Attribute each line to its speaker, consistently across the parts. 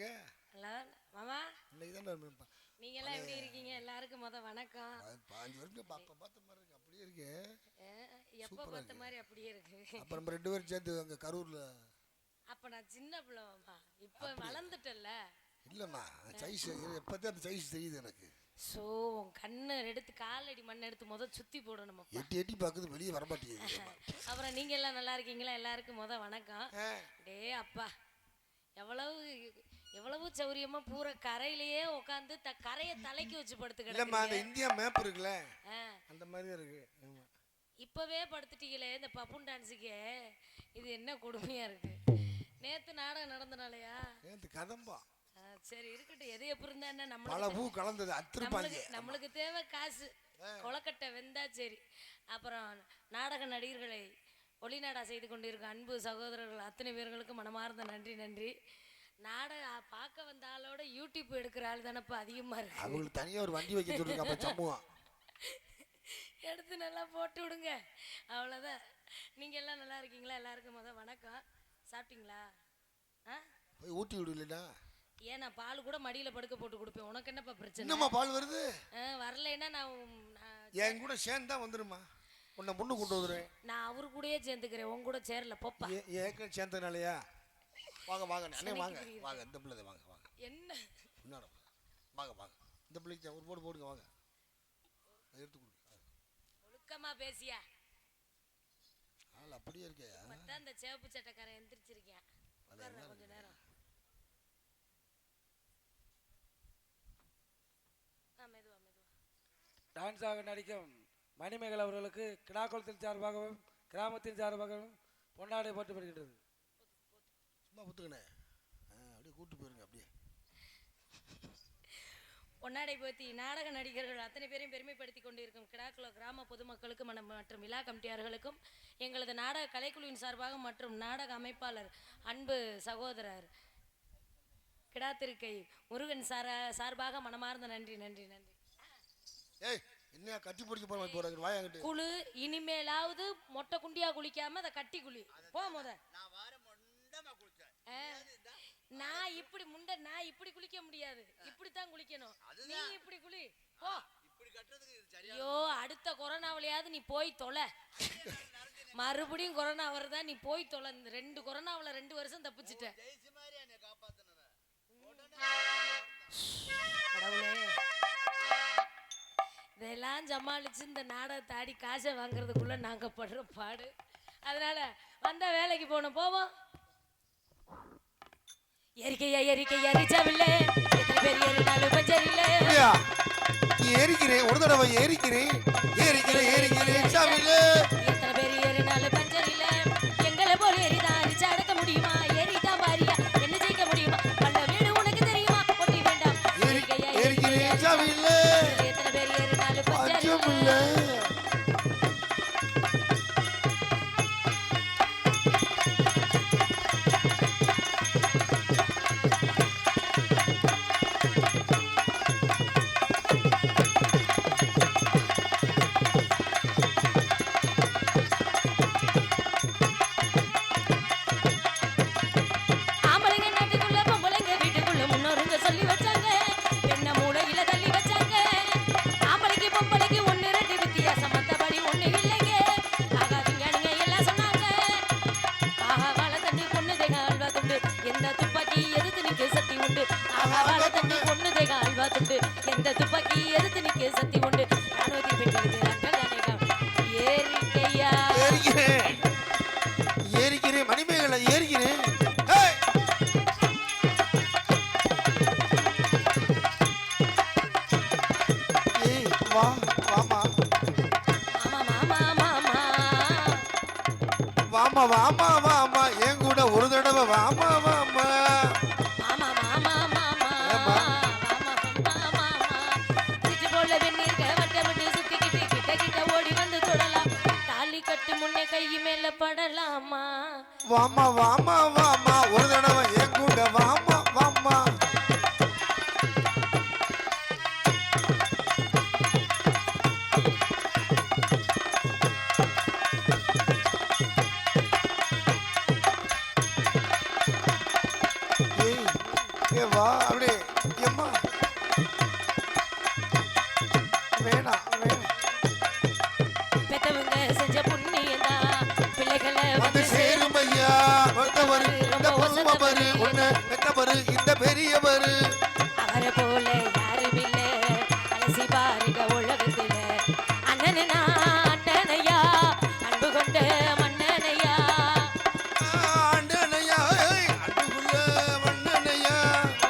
Speaker 1: எப்படி இருக்க
Speaker 2: ஹலோ மாமா.
Speaker 1: இன்னைக்கு தான்
Speaker 2: நீங்க எல்லாம் எப்படி இருக்கீங்க? எல்லாருக்கும் முத வணக்கம்.
Speaker 1: பாஞ்சு வருஷம் பாப்பா பார்த்த மாதிரி இருக்கு. அப்படியே இருக்கு.
Speaker 2: எப்ப பார்த்த மாதிரி அப்படியே இருக்கு?
Speaker 1: அப்ப நம்ம ரெண்டு பேரும் சேர்ந்து அங்க கரூர்ல
Speaker 2: அப்ப நான் சின்ன பிள்ளை மாமா. இப்ப வளர்ந்துட்டல்ல
Speaker 1: இல்லம்மா சைஸ் எப்பதான் அந்த சைஸ் தெரியுது எனக்கு.
Speaker 2: சோ உன் கண்ணை எடுத்து காலடி மண் எடுத்து முத சுத்தி போடணும்.
Speaker 1: எட்டி எட்டி பார்க்குது வெளியே வரமாட்டேங்குது.
Speaker 2: அப்புறம் நீங்க எல்லாம் நல்லா இருக்கீங்களா? எல்லாருக்கும் முத வணக்கம். டே அப்பா. எவ்வளவு எவ்வளவு சௌரியமா பூரா கரையிலேயே உட்காந்து த கரையை தலைக்கு வச்சு படுத்து
Speaker 1: இல்லம்மா அந்த. இந்தியா மேப் இருக்குல்ல? அந்த மாதிரி இருக்கு.
Speaker 2: இப்பவே படுத்துட்டீங்களே இந்த பப்புன் டான்ஸுக்கே. இது என்ன கொடுமையா இருக்கு. நேத்து நாடகம் நடந்தனாலயா?
Speaker 1: நேத்து கதம்பா.
Speaker 2: சரி இருக்கட்டும். எது எப்படி இருந்தா என்ன
Speaker 1: பூ கலந்தது அத்திருப்பாங்க.
Speaker 2: நம்மளுக்கு நம்மளுக்கு தேவை காசு. கொலக்கட்டை வெந்தா சரி. அப்புறம் நாடக நடிகர்களை ஒளிநாடா செய்து கொண்டிருக்கும் அன்பு சகோதரர்கள் அத்தனை பேர்களுக்கும் மனமார்ந்த நன்றி நன்றி. நாடக பார்க்க வந்த ஆளோட யூடியூப் எடுக்கிற ஆள் தானப்பா அதிகமா இருக்கு.
Speaker 1: அவங்களுக்கு தனியா ஒரு வண்டி வைக்க சொல்லிருக்க அப்ப
Speaker 2: எடுத்து நல்லா போட்டு விடுங்க. அவ்வளோதான் நீங்க எல்லாம் நல்லா இருக்கீங்களா? எல்லாருக்கும் முத வணக்கம். சாப்பிட்டீங்களா? ஆ?
Speaker 1: போய் ஊட்டி விடு இல்லைன்னா?
Speaker 2: ஏன் நான் பால் கூட மடியில படுக்க போட்டு கொடுப்பேன். உனக்கு என்னப்பா பிரச்சனை?
Speaker 1: என்னம்மா பால் வருது?
Speaker 2: வரலைன்னா நான்
Speaker 1: என் கூட சேர்ந்தா வந்துருமா உன்னை முன்னு கொண்டு வந்துடுறேன்.
Speaker 2: நான் அவரு கூடயே சேர்ந்துக்கிறேன். உன் கூட சேரல. போப்பா.
Speaker 1: ஏற்கனவே சேர்ந்தனாலயா? வாங்க வாங்க அண்ணே வாங்க. வாங்க இந்த பிள்ளை வாங்க வாங்க.
Speaker 2: என்ன?
Speaker 1: முன்னாடி வாங்க வாங்க. இந்த பிள்ளைக்கு ஒரு போடு போடுங்க வாங்க. எடுத்து கொடுங்க
Speaker 2: ஒழுக்கமா பேசியா?
Speaker 1: ஆள் அப்படியே இருக்கே
Speaker 2: பார்த்தா இந்த சிவப்பு சட்டைக்காரன் எந்திரிச்சிருக்கேன் கொஞ்ச நேரம்.
Speaker 3: டான்ஸாக நடிக்கும் மணிமேகலை அவர்களுக்கு கிடாக்குளத்தின் சார்பாகவும் கிராமத்தின் சார்பாகவும் பொன்னாடை போட்டு வருகின்றது
Speaker 1: சும்மா புத்துக்கண்ணே ஆ அப்படியே கூட்டு போயிருங்க அப்படியே.
Speaker 2: பொன்னாடை போத்தி நாடக நடிகர்கள் அத்தனை பேரையும் பெருமைப்படுத்தி கொண்டிருக்கும் கிடாக்குள கிராம பொதுமக்களுக்கும் மற்றும் விழா கமிட்டியார்களுக்கும் எங்களது நாடக கலைக்குழுவின் சார்பாக மற்றும் நாடக அமைப்பாளர் அன்பு சகோதரர் கிடாத்திருக்கை முருகன் சார சார்பாக மனமார்ந்த நன்றி நன்றி நன்றி.
Speaker 1: ஏய் என்னையா கட்டி பிடிக்க போற மாதிரி போறாங்க வாயாங்கிட்டு
Speaker 2: குழு இனிமேலாவது மொட்டை குண்டியா குளிக்காம அதை கட்டி குளி. போ முத. ஆ, நான் இப்படி முண்டை நான் இப்படி குளிக்க முடியாது. இப்படித்தான் குளிக்கணும். நீ இப்படி குளி. போ. ஐயோ அடுத்த கொரோனாவிலையாவது நீ போய் தொலை. மறுபடியும் கொரோனா வருதா நீ போய் தொலை. இந்த ரெண்டு கொரோனாவில் ரெண்டு வருஷம் தப்பிச்சிட்ட. இதெல்லாம் சமாளிச்சு இந்த நாடகத்தை ஆடி காசை வாங்குறதுக்குள்ள நாங்க படுற பாடு. அதனால வந்த வேலைக்கு போகணும். போவோம். எரிக்கையா எரிக்கையா ரிச்சாவில்ல எத்தனை பேர் ஏறினாலும் பஞ்சரில்ல
Speaker 1: ஏறிக்கிறேன் ஒரு தடவை ஏறிக்கிறேன் ஏறிக்கிறேன் ஏறிக்கிறேன் சாமியில
Speaker 2: துப்பாக்கி எதிர்த்து நிக்க சக்தி உண்டு. வாழ தண்ணி பொண்ணு தேக அல்வா துண்டு எந்த துப்பாக்கி எதிர்த்து நிக்க சக்தி உண்டு. ராணுவத்தில் பெண்களுக்கு ஏறிக்கையா?
Speaker 1: ஏறிக்கிறேன். ஏறிக்கிறேன் மணிமேகலை ஏறிக்கிறேன். வா வாமா.
Speaker 2: மாமா மாமா மாமா.
Speaker 1: வாமா வாமா வாமா. என் கூட ஒரு தடவை வாமா வாமா.
Speaker 2: படலாமா?
Speaker 1: வாமா வாமா வாமா. ஒரு தடவை என் கூட வாமா. வாமா வந்து சேரும் ஐயா. வந்தவரு இந்த பொறுமவரு உன்னை பெற்றவரு இந்த பெரியவரு.
Speaker 2: அவரை போல யாரும் இல்ல அலசி பாருங்க உலகத்துல. அண்ணனா அண்ணனையா? அன்பு கொண்ட மன்னனையா?
Speaker 1: ஏய், அன்புள்ள மன்னனையா?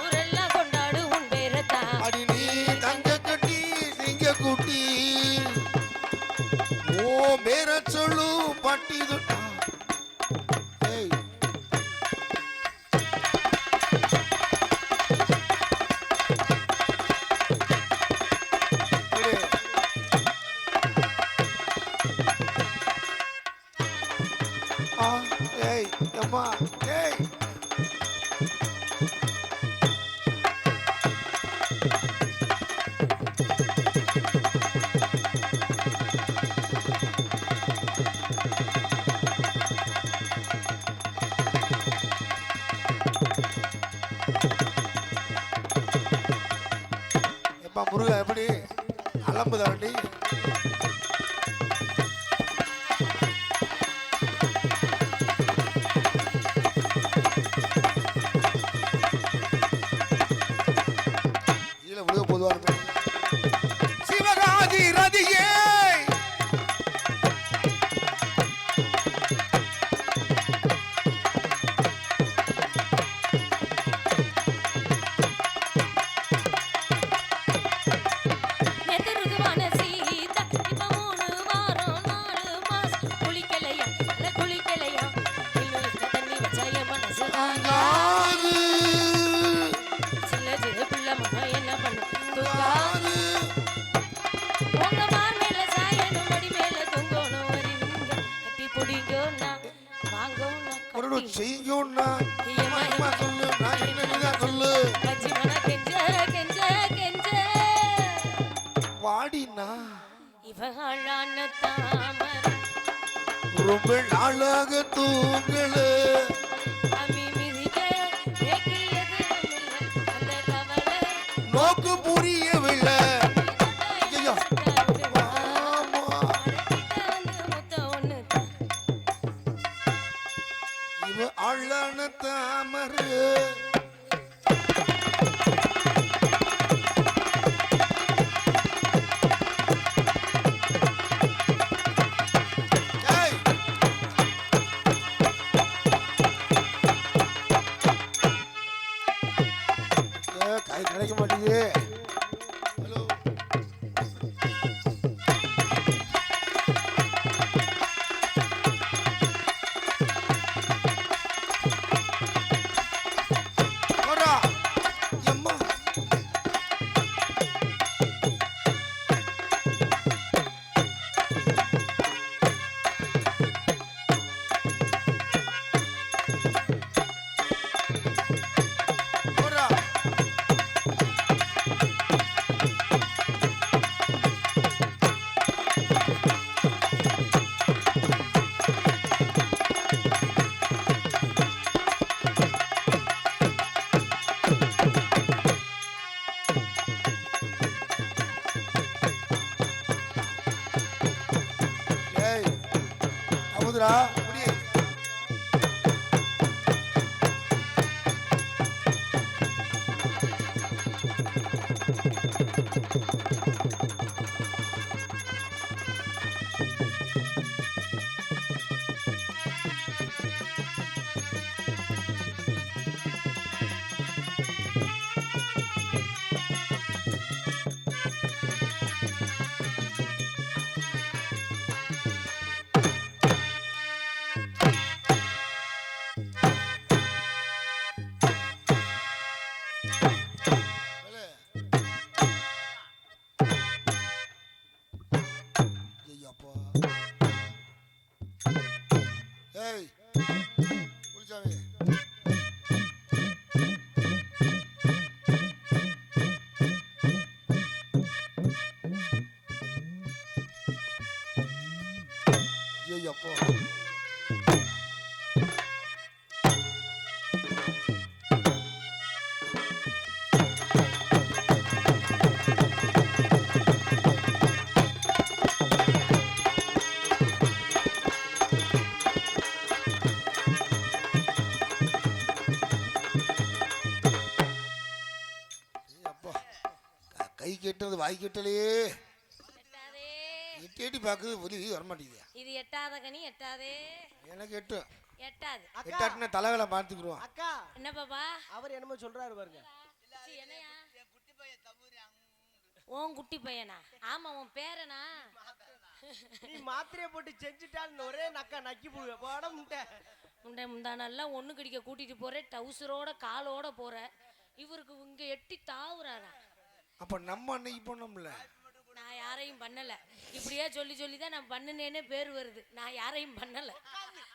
Speaker 2: ஊரெல்லாம் கொண்டாடு உன் பேரத்தான்
Speaker 1: அடி நீ தங்க கட்டி சிங்க குட்டி. ஓ மேர சொல்லு பட்டி அலம்புதா வண்டி
Speaker 2: பிடிங்கோன்னா வாங்கோன்னா
Speaker 1: செய்யும்னா அம்மா, அம்மா சொல்லு நான் என்னதான் சொல்லு.
Speaker 2: கஞ்சி மன கெஞ்ச கெஞ்ச கெஞ்ச.
Speaker 1: வாடினா?
Speaker 2: இவகாளான தாமரை.
Speaker 1: ரொம்ப நாளாக நோக்கு புரியவில்லை. கிடைக்க மாட்டேங்குது. அமுதுரா வாய் கட்டலையே எட்டி எட்டி பார்க்குது வெளியே வர மாட்டேங்குது
Speaker 2: இது எட்டாத கனி எட்டாதே.
Speaker 1: எனக்கு எட்டும்
Speaker 2: எட்டாது.
Speaker 4: அக்கா.
Speaker 1: எட்டாட்டினா தலைவேலை பார்த்துக்குருவான்.
Speaker 4: அக்கா.
Speaker 2: என்ன பாப்பா?
Speaker 4: அவர் என்னமோ சொல்றாரு பாருங்க.
Speaker 2: உன் குட்டி பையனா? ஆமா உன் பேரனா?
Speaker 4: நீ மாத்திரையை போட்டு செஞ்சுட்டான்னு ஒரே நக்கா நக்கி போடுவ போட முட்டை.
Speaker 2: முண்டை முந்தா நல்லா ஒண்ணு கடிக்க கூட்டிட்டு போறேன். டவுசரோட காலோட போற இவருக்கு இங்க எட்டி தாவுறாரா?
Speaker 1: அப்போ நம்ம அன்னைக்கு பண்ணோம்ல?
Speaker 2: நான் யாரையும் பண்ணல. இப்படியே சொல்லி சொல்லி தான் நான் பண்ணுனேனே பேர் வருது. நான் யாரையும் பண்ணல.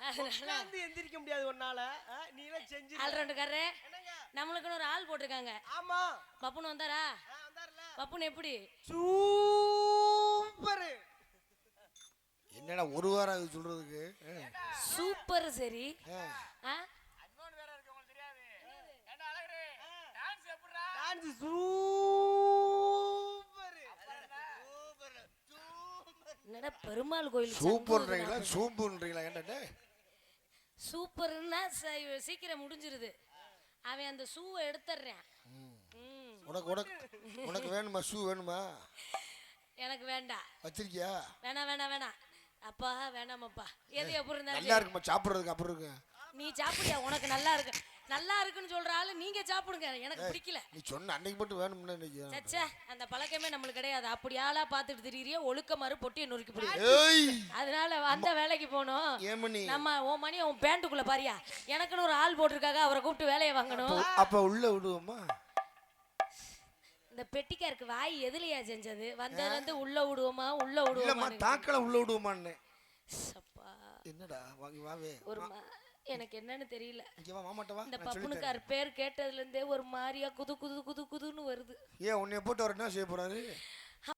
Speaker 2: அதனால
Speaker 4: உட்கார்ந்து எந்திரிக்க முடியாது உன்னால. ஆ, நீ எல்லாம் செஞ்சு
Speaker 2: ஆல்ரவுண்டுக்காரரே நம்மளுக்குன்னு ஒரு ஆள் போட்டிருக்காங்க.
Speaker 4: ஆமா.
Speaker 2: பப்புனு வந்தாரா. பப்புனு எப்படி?
Speaker 4: சூப்பரு.
Speaker 1: என்னடா ஒரு வாரம் அது சொல்றதுக்கு?
Speaker 2: சூப்பர் சரி.
Speaker 4: டான்ஸ் சூப்பரு
Speaker 2: என்னடா பெருமாள் கோயில்
Speaker 1: சூப்பர்ன்றீங்களா சூப்புன்றீங்களா ஏன்டா
Speaker 2: சூப்பர்னா சீக்கிரம் முடிஞ்சிருது. அவன் அந்த ஷூவை எடுத்துடுறான்.
Speaker 1: உனக்கு உனக்கு உனக்கு வேணுமா? ஷூ வேணுமா?
Speaker 2: எனக்கு வேண்டாம்
Speaker 1: வச்சிருக்கியா?
Speaker 2: வேணாம் வேணாம் வேணாம் அப்பா வேணாமப்பா. எது எப்படி
Speaker 1: நல்லா இருக்குமா? சாப்பிட்றதுக்கு அப்புறம் இருக்கு.
Speaker 2: நீ சாப்பிடியா உனக்கு நல்லா இருக்கு. நல்லா இருக்குன்னு சொல்ற ஆளு நீங்க சாப்பிடுங்க. எனக்கு பிடிக்கல.
Speaker 1: நீ சொன்ன அன்னைக்கு மட்டும் வேணும்னு
Speaker 2: சச்சே அந்த பழக்கமே நம்மளுக்கு கிடையாது. அப்படி ஆளா பார்த்துட்டு திரியிறியே ஒழுக்க மாறு பொட்டியை நொறுக்கி பிடி
Speaker 1: ஏய்!
Speaker 2: அதனால அந்த வேலைக்கு போனோம்.
Speaker 1: ஏமணி
Speaker 2: நம்ம உன் மணி உன் பேண்ட்டுக்குள்ள பாரியா. எனக்குன்னு ஒரு ஆள் போட்டிருக்காங்க அவரை கூப்பிட்டு வேலையை வாங்கணும்.
Speaker 1: அப்ப உள்ள விடுவோமா?
Speaker 2: இந்த பெட்டிக்காருக்கு வாய் எதுலயா செஞ்சது? வந்ததுல இருந்து உள்ள விடுவோமா? உள்ள விடுவோமா
Speaker 1: தாக்கல உள்ள விடுவோமான்னு. என்னடா வாங்கி வாவே
Speaker 2: ஒரு எனக்கு என்னன்னு தெரியல. இந்த. பப்புனுக்கார் பேர் கேட்டதுல இருந்தே ஒரு மாதிரியா குது குது குது குதுன்னு வருது.
Speaker 1: ஏன் உன்னைய போட்டு அவர் என்ன செய்ய போறாரு?